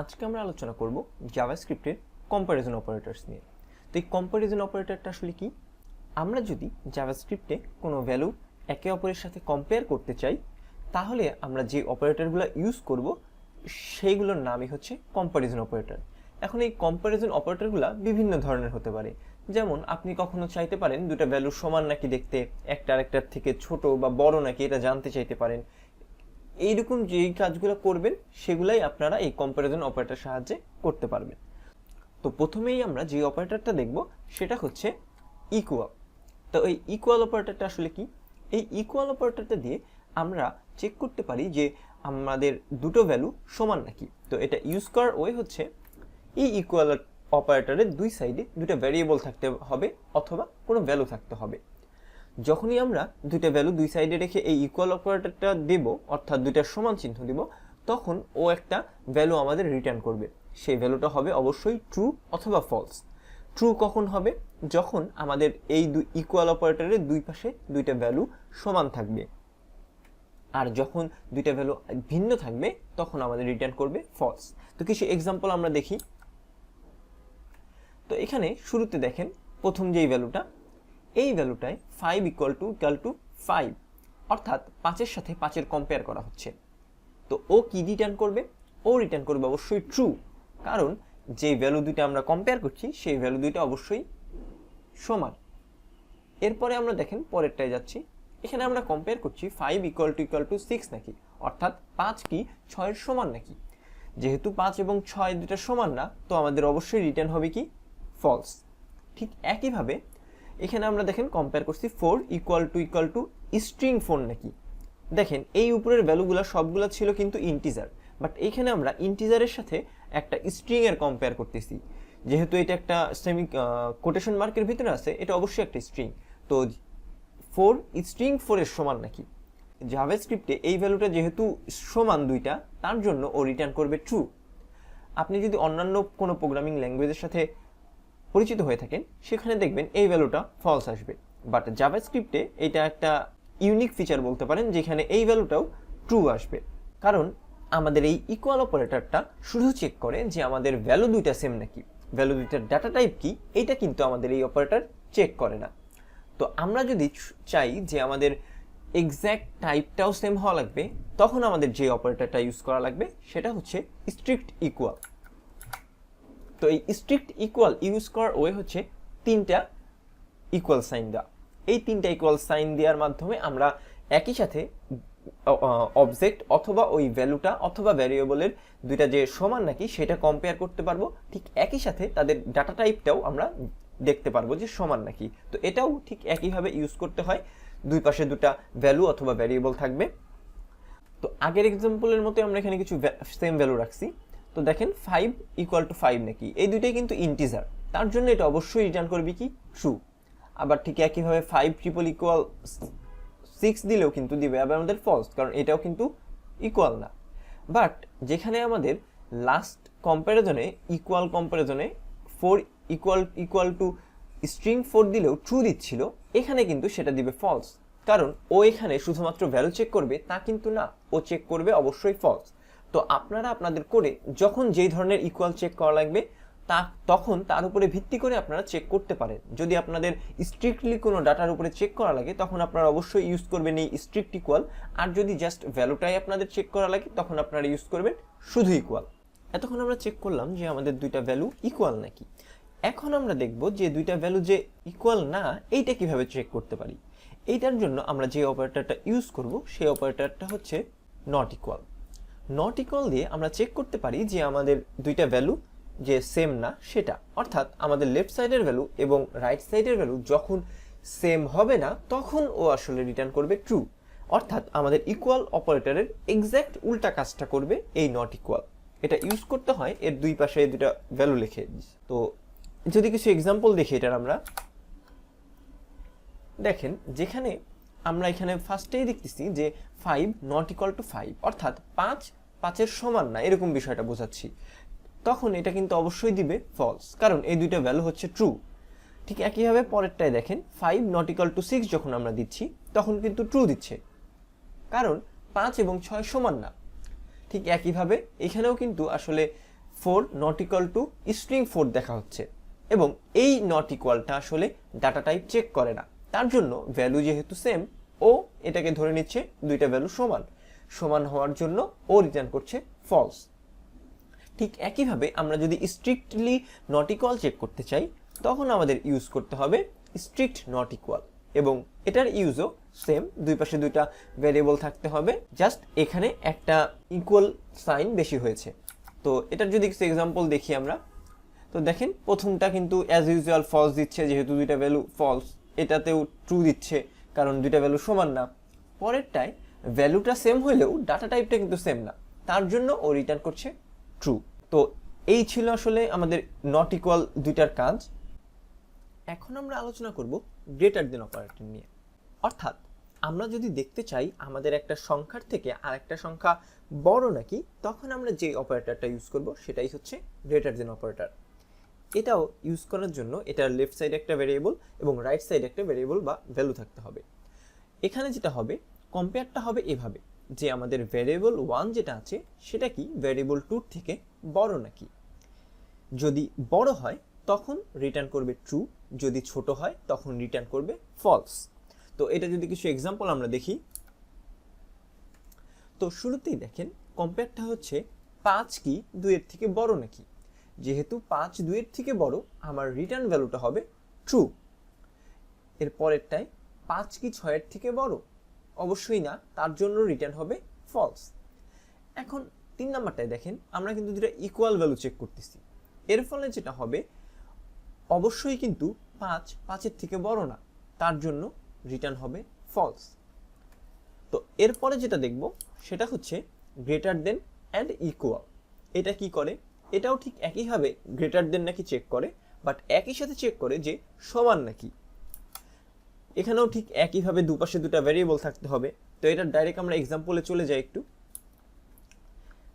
আজকে আমরা আলোচনা করব জাভাস্ক্রিপ্টের কম্প্যারিজন অপারেটরস নিয়ে। তো এই কম্প্যারিজন অপারেটরটা আসলে কি? আমরা যদি জাভাস্ক্রিপ্টে কোনো ভ্যালু একে অপরের সাথে কম্পেয়ার করতে চাই, তাহলে আমরা যে অপারেটরগুলো ইউজ করব, সেইগুলোর নামই হচ্ছে কম্প্যারিজন অপারেটর এখন এই কম্প্যারিজন অপারেটরগুলো বিভিন্ন ধরনের হতে পারে। যেমন, আপনি কখনো চাইতে পারেন দুটো ভ্যালু সমান নাকি দেখতে, একটা আরেকটার থেকে ছোট বা বড় নাকি, এটা জানতে চাইতে পারেন। এইরকম যেই কাজগুলো করবেন, সেগুলাই আপনারা এই কম্প্যারিজন অপারেটর সাহায্যে করতে পারবেন। তো প্রথমেই আমরা যে অপারেটরটা দেখব, সেটা হচ্ছে ইকুয়াল তো এই ইকুয়াল অপারেটরটা আসলে কি? এই ইকুয়াল অপারেটরটা দিয়ে আমরা চেক করতে পারি যে আমাদের দুটো ভ্যালু সমান নাকি। তো এটা ইউজ করার ওয়ে হচ্ছে, এই ইকুয়াল অপারেটরের দুই সাইডে দুটো ভ্যারিয়েবল থাকতে হবে অথবা কোনো ভ্যালু থাকতে হবে। যখনই আমরা দুইটা ভ্যালু দুই সাইডে রেখে এই ইকুয়াল অপারেটরটা দেব, অর্থাৎ দুইটা সমান চিহ্ন দিব, তখন ও একটা ভ্যালু আমাদের রিটার্ন করবে। সেই ভ্যালুটা হবে অবশ্যই ট্রু অথবা ফলস ট্রু কখন হবে? যখন আমাদের এই দুই ইকুয়াল অপারেটরের দুই পাশে দুইটা ভ্যালু সমান থাকবে। আর যখন দুইটা ভ্যালু ভিন্ন থাকবে, তখন আমাদের রিটার্ন করবে ফলস তো কিছু এক্সাম্পল আমরা দেখি। তো এখানে শুরুতে দেখেন, প্রথম যেই ভ্যালুটা এই ভ্যালুটায় five equal to equal to five অর্থাৎ পাঁচের সাথে পাঁচের কম্পেয়ার করা হচ্ছে। তো ও কি রিটার্ন করবে? ও রিটার্ন করবে অবশ্যই ট্রু কারণ যে ভ্যালু দুইটা আমরা কম্পেয়ার করছি, সেই ভ্যালু দুইটা অবশ্যই সমান। এরপরে আমরা দেখেন পরেরটায় যাচ্ছি। এখানে আমরা কম্পেয়ার করছি five equal to equal to six নাকি? অর্থাৎ পাঁচ কি ছয়ের সমান নাকি? যেহেতু পাঁচ এবং ছয় দুটা সমান না, তো আমাদের অবশ্যই রিটার্ন হবে কি? ফলস ঠিক একইভাবে এখানে আমরা দেখেন কম্পেয়ার করছি four equal to equal to string four নাকি। দেখেন, এই উপরের ভ্যালুগুলো সবগুলো ছিল কিন্তু ইন্টিজার বাট এইখানে আমরা ইন্টিজারের সাথে একটা স্ট্রিং এর কম্পেয়ার করতেছি। যেহেতু এটা একটা সেমি কোটেশন মার্কের ভিতরে আছে, এটা অবশ্যই একটা স্ট্রিং তো ফোর স্ট্রিং ফোরের সমান নাকি? জাভাস্ক্রিপ্টে এই ভ্যালুটা যেহেতু সমান দুইটা, তার জন্য ও রিটার্ন করবে ট্রু আপনি যদি অন্যান্য কোনো প্রোগ্রামিং ল্যাঙ্গুয়েজের সাথে পরিচিত হয়ে থাকেন, সেখানে দেখবেন এই ভ্যালুটা ফলস আসবে। বাট জাভা স্ক্রিপ্টে এটা একটা ইউনিক ফিচার বলতে পারেন, যেখানে এই ভ্যালুটাও ট্রু আসবে। কারণ আমাদের এই ইকুয়াল অপারেটরটা শুধু চেক করে যে আমাদের ভ্যালু দুইটা সেম নাকি। ভ্যালু দুইটার ডাটা টাইপ কি এইটা কিন্তু আমাদের এই অপারেটর চেক করে না। তো আমরা যদি চাই যে আমাদের এক্স্যাক্ট টাইপটাও সেম হওয়া লাগবে, তখন আমাদের যে অপারেটরটা ইউজ করা লাগবে, সেটা হচ্ছে স্ট্রিক্ট ইকুয়াল তো এই স্ট্রিক্ট ইকুয়াল ইউজ করার ওয়ে হচ্ছে তিনটা ইকুয়াল সাইন দেওয়া। এই তিনটা ইকুয়াল সাইন দেওয়ার মাধ্যমে আমরা একই সাথে অবজেক্ট অথবা ওই ভ্যালুটা অথবা ভ্যারিয়েবলের দুইটা যে সমান নাকি সেটা কম্পেয়ার করতে পারব। ঠিক একই সাথে তাদের ডাটা টাইপটাও আমরা দেখতে পারব যে সমান নাকি। তো এটাও ঠিক একইভাবে ইউজ করতে হয়। দুই পাশে দুটা ভ্যালু অথবা ভ্যারিয়েবল থাকবে। তো আগের এক্সাম্পলের মতো আমরা এখানে কিছু সেম ভ্যালু রাখছি। তো দেখেন ফাইভ ইকুয়াল টু ফাইভ নাকি? এই দুইটাই কিন্তু ইন্টিজার তার জন্য এটা অবশ্যই রিটার্ন করবে কি? ট্রু আবার ঠিক একইভাবে ফাইভ ট্রিপল ইকুয়াল সিক্স দিলেও কিন্তু দিবে, আবার আমাদের ফলস কারণ এটাও কিন্তু ইকুয়াল না। বাট যেখানে আমাদের লাস্ট কম্প্যারিজনে equal কম্প্যারিজনে four equal equal to string four দিলেও ট্রু দিচ্ছিল, এখানে কিন্তু সেটা দিবে ফলস কারণ ও এখানে শুধুমাত্র ভ্যালু চেক করবে, তা কিন্তু না। ও চেক করবে অবশ্যই ফলস তো আপনারা আপনাদের করে যখন যেই ধরনের ইকুয়াল চেক করা লাগবে, তা তখন তার উপরে ভিত্তি করে আপনারা চেক করতে পারেন। যদি আপনাদের স্ট্রিক্টলি কোনো ডাটার উপরে চেক করা লাগে, তখন আপনারা অবশ্যই ইউজ করবেন এই স্ট্রিক্ট ইকুয়াল আর যদি জাস্ট ভ্যালুটাই আপনাদের চেক করা লাগে, তখন আপনারা ইউজ করবেন শুধু ইকুয়াল এতক্ষণ আমরা চেক করলাম যে আমাদের দুইটা ভ্যালু ইকুয়াল নাকি। এখন আমরা দেখব যে দুইটা ভ্যালু যে ইকুয়াল না, এইটা কীভাবে চেক করতে পারি। এইটার জন্য আমরা যে অপারেটরটা ইউজ করব, সেই অপারেটরটা হচ্ছে নট ইকুয়াল নট ইকুয়াল দিয়ে আমরা চেক করতে পারি যে আমাদের দুইটা ভ্যালু যে সেম না, সেটা। অর্থাৎ আমাদের লেফট সাইডের ভ্যালু এবং রাইট সাইডের ভ্যালু যখন সেম হবে না, তখন ও আসলে রিটার্ন করবে ট্রু অর্থাৎ আমাদের ইকুয়াল অপারেটরের এক্স্যাক্ট উল্টা কাজটা করবে এই নট ইকুয়াল এটা ইউজ করতে হয়, এর দুই পাশে দুটা ভ্যালু লিখে। তো যদি কিছু এক্সাম্পল দেখি এটার আমরা। দেখেন, যেখানে আমরা এখানে ফার্স্টেই দেখতেছি যে five not equal to five অর্থাৎ পাঁচ, পাঁচের সমান না, এরকম বিষয়টা বোঝাচ্ছি। তখন এটা কিন্তু অবশ্যই দিবে ফলস কারণ এই দুইটা ভ্যালু হচ্ছে ট্রু ঠিক একইভাবে পরেরটায় দেখেন five not equal to six যখন আমরা দিচ্ছি, তখন কিন্তু ট্রু দিচ্ছে। কারণ পাঁচ এবং ছয় সমান না। ঠিক একইভাবে এখানেও কিন্তু আসলে four not equal to string four দেখা হচ্ছে। এবং এই নট ইকুয়ালটা আসলে ডাটা টাইপ চেক করে না। তার জন্য ভ্যালু যেহেতু সেম ও এটাকে ধরে নিচ্ছে দুইটা ভ্যালু সমান। সমান হওয়ার জন্য ও রিটার্ন করছে ফলস ঠিক একইভাবে আমরা যদি স্ট্রিক্টলি নট ইকুয়াল চেক করতে চাই, তখন আমাদের ইউজ করতে হবে স্ট্রিক্ট নট ইকুয়াল এবং এটার ইউজও সেম দুই পাশে দুইটা ভ্যারিয়েবল থাকতে হবে। জাস্ট এখানে একটা ইকুয়াল সাইন বেশি হয়েছে। তো এটার যদি কিছু এক্সাম্পল দেখি আমরা। তো দেখেন, প্রথমটা কিন্তু অ্যাজ ইউজুয়াল ফলস দিচ্ছে, যেহেতু দুইটা ভ্যালু ফলস এটাতেও ট্রু দিচ্ছে, কারণ দুইটা ভ্যালু সমান না। পরেরটায় ভ্যালুটা সেম হলেও ডাটা টাইপটা কিন্তু সেম না। তার জন্য ও রিটার্ন করছে ট্রু তো এই ছিল আসলে আমাদের নট ইকুয়াল দুইটার কাজ। এখন আমরা আলোচনা করব গ্রেটার দেন অপারেটর নিয়ে। অর্থাৎ আমরা যদি দেখতে চাই আমাদের একটা সংখ্যার থেকে আরেকটা সংখ্যা বড় নাকি, তখন আমরা যে অপারেটরটা ইউজ করব সেটাই হচ্ছে গ্রেটার দেন অপারেটর এটাও ইউজ করার জন্য এটার লেফট সাইডে একটা ভেরিয়েবল এবং রাইট সাইডে একটা ভেরিয়েবল বা ভ্যালু থাকতে হবে। এখানে যেটা হবে কম্পেয়ারটা হবে এভাবে, যে আমাদের ভ্যারিয়েবল ওয়ান যেটা আছে, সেটা কি ভ্যারিয়েবল টুর থেকে বড় নাকি? যদি বড় হয়, তখন রিটার্ন করবে ট্রু যদি ছোট হয়, তখন রিটার্ন করবে ফলস তো এটা যদি কিছু এক্সাম্পল আমরা দেখি, তো শুরুতেই দেখেন কম্পেয়ারটা হচ্ছে পাঁচ কি দুইয়ের থেকে বড় নাকি? যেহেতু পাঁচ দুইয়ের থেকে বড়, আমার রিটার্ন ভ্যালুটা হবে ট্রু এর পরেরটায় পাঁচ কি ছয়ের থেকে বড়? অবশ্যই না, তার জন্য রিটার্ন হবে ফলস এখন তিন নাম্বারটায় দেখেন, আমরা কিন্তু দুটা ইকুয়াল ভ্যালু চেক করতেছি। এর ফলে যেটা হবে, অবশ্যই কিন্তু পাঁচ পাঁচের থেকে বড় না, তার জন্য রিটার্ন হবে ফলস তো এরপরে যেটা দেখব, সেটা হচ্ছে গ্রেটার দেন অ্যান্ড ইকুয়াল এটা কি করে? এটাও ঠিক একইভাবে গ্রেটার দেন নাকি চেক করে বাট একই সাথে চেক করে যে সমান নাকি। এখানেও ঠিক একইভাবে দুপাশে দুটা ভ্যারিয়েবল থাকতে হবে। তো এটা ডাইরেক্ট আমরা এক্সাম্পলে চলে যাই একটু।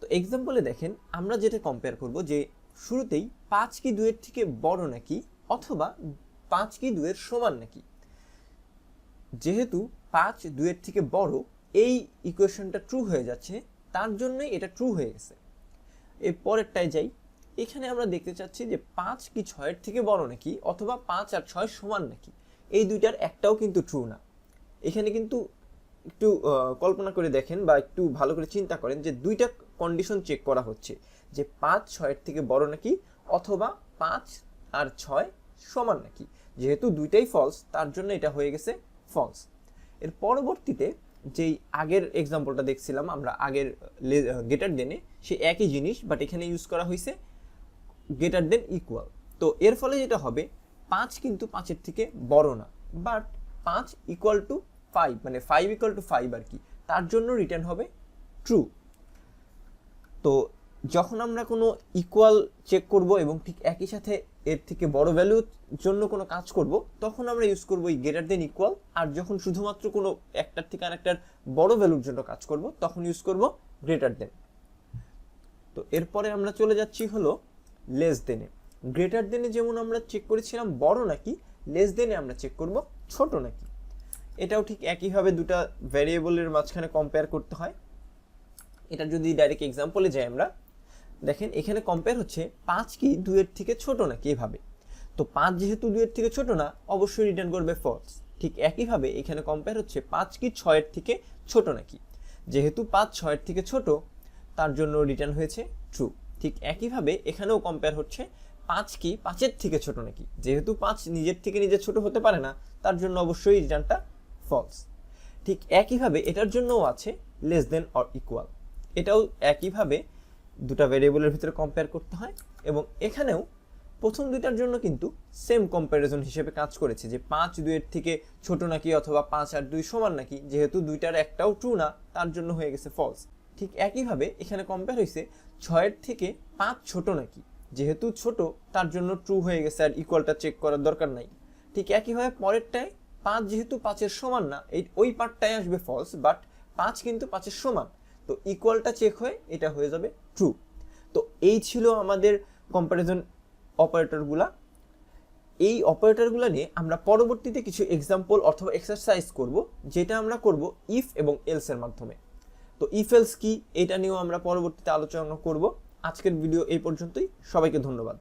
তো এক্সাম্পলে দেখেন, আমরা যেটা কম্পেয়ার করব যে শুরুতেই পাঁচ কি দুয়ের থেকে বড় নাকি, অথবা পাঁচ কি দুয়ের সমান নাকি। যেহেতু পাঁচ দুয়ের থেকে বড়, এই ইকুয়েশনটা ট্রু হয়ে যাচ্ছে, তার জন্যই এটা ট্রু হয়ে গেছে। এর পরেরটায় যাই। এখানে আমরা দেখতে চাচ্ছি যে পাঁচ কি ছয়ের থেকে বড় নাকি অথবা পাঁচ আর ছয় সমান নাকি? এই দুইটার একটাও কিন্তু ট্রু না। এখানে কিন্তু একটু কল্পনা করে দেখেন বা একটু ভালো করে চিন্তা করেন যে দুইটা কন্ডিশন চেক করা হচ্ছে, যে পাঁচ ছয়ের থেকে বড় নাকি অথবা পাঁচ আর ছয় সমান নাকি? যেহেতু দুইটাই ফলস তার জন্য এটা হয়ে গেছে ফলস এর পরবর্তীতে যেই আগের এক্সাম্পলটা দেখছিলাম, আমরা আগের গেটার দেনে সে একই জিনিস বাট এখানে ইউজ করা হয়েছে গেটার দেন ইকুয়াল তো এর ফলে যেটা হবে, পাঁচ কিন্তু পাঁচের থেকে বড় না বাট পাঁচ ইকুয়াল টু ফাইভ মানে ফাইভ ইকুয়াল টু ফাইভ আর কি, তার জন্য রিটার্ন হবে ট্রু তো যখন আমরা কোনো ইকুয়াল চেক করব এবং ঠিক একই সাথে এর থেকে বড় ভ্যালুর জন্য কোনো কাজ করব, তখন আমরা ইউজ করব এই গ্রেটার দেন ইকুয়াল আর যখন শুধুমাত্র কোনো একটার থেকে আরেকটার বড় ভ্যালুর জন্য কাজ করব, তখন ইউজ করব গ্রেটার দেন তো এরপরে আমরা চলে যাচ্ছি হলো লেস দেনে গ্রেটার দেনে যেমন আমরা চেক করেছিলাম, বড় নাকি লেস দেনে আমরা চেক করব, ছোট নাকি। এটাও ঠিক একইভাবে দুটা ভ্যারিয়েবলের মাঝখানে কম্পেয়ার করতে হয়। এটা যদি ডাইরেক্ট এক্সাম্পলে যাই আমরা দেখেন, এখানে কম্পেয়ার হচ্ছে পাঁচ কি দুইয়ের থেকে ছোট নাকি এভাবে? তো পাঁচ যেহেতু দুইয়ের থেকে ছোট না, অবশ্যই রিটার্ন করবে ফলস ঠিক একইভাবে এখানে কম্পেয়ার হচ্ছে পাঁচ কি ছয়ের থেকে ছোট নাকি? যেহেতু পাঁচ ছয়ের থেকে ছোট, তার জন্য রিটার্ন হয়েছে ট্রু ঠিক একইভাবে এখানেও কম্পেয়ার হচ্ছে পাঁচ কি পাঁচের থেকে ছোট নাকি? যেহেতু পাঁচ নিজের থেকে নিজে ছোট হতে পারে না, তার জন্য অবশ্যই রিটার্নটা ফলস ঠিক একইভাবে এটার জন্যও আছে লেস দেন অর ইকুয়াল এটাও একইভাবে দুটা ভেরিয়েবলের ভিতরে কম্পেয়ার করতে হয় এবং এখানেও প্রথম দুইটার জন্য কিন্তু সেম কম্প্যারিজন হিসেবে কাজ করেছে যে পাঁচ দুইয়ের থেকে ছোট নাকি অথবা পাঁচ আর দুই সমান নাকি, যেহেতু দুইটার একটাও ট্রু না, তার জন্য হয়ে গেছে ফলস ঠিক একইভাবে এখানে কম্পেয়ার হয়েছে ছয়ের থেকে পাঁচ ছোট নাকি, যেহেতু ছোট, তার জন্য ট্রু হয়ে গেছে আর ইকুয়ালটা চেক করার দরকার নাই। ঠিক একইভাবে পরেরটায় পাঁচ যেহেতু পাঁচের সমান না, এই ওই পার্টটাই আসবে ফলস বাট পাঁচ কিন্তু পাঁচের সমান। তো ইকুয়ালটা চেক হয়ে, এটা হয়ে যাবে ট্রু তো এই ছিল আমাদের কম্প্যারিজন অপারেটরগুলা এই অপারেটরগুলো নিয়ে আমরা পরবর্তীতে কিছু এক্সাম্পল অথবা এক্সারসাইজ করব, যেটা আমরা করব ইফ এবং এলসের মাধ্যমে। তো ইফ এলস কি, এটা নিয়েও আমরা পরবর্তীতে আলোচনা করব। আজকের ভিডিও এই পর্যন্তই। সবাইকে ধন্যবাদ।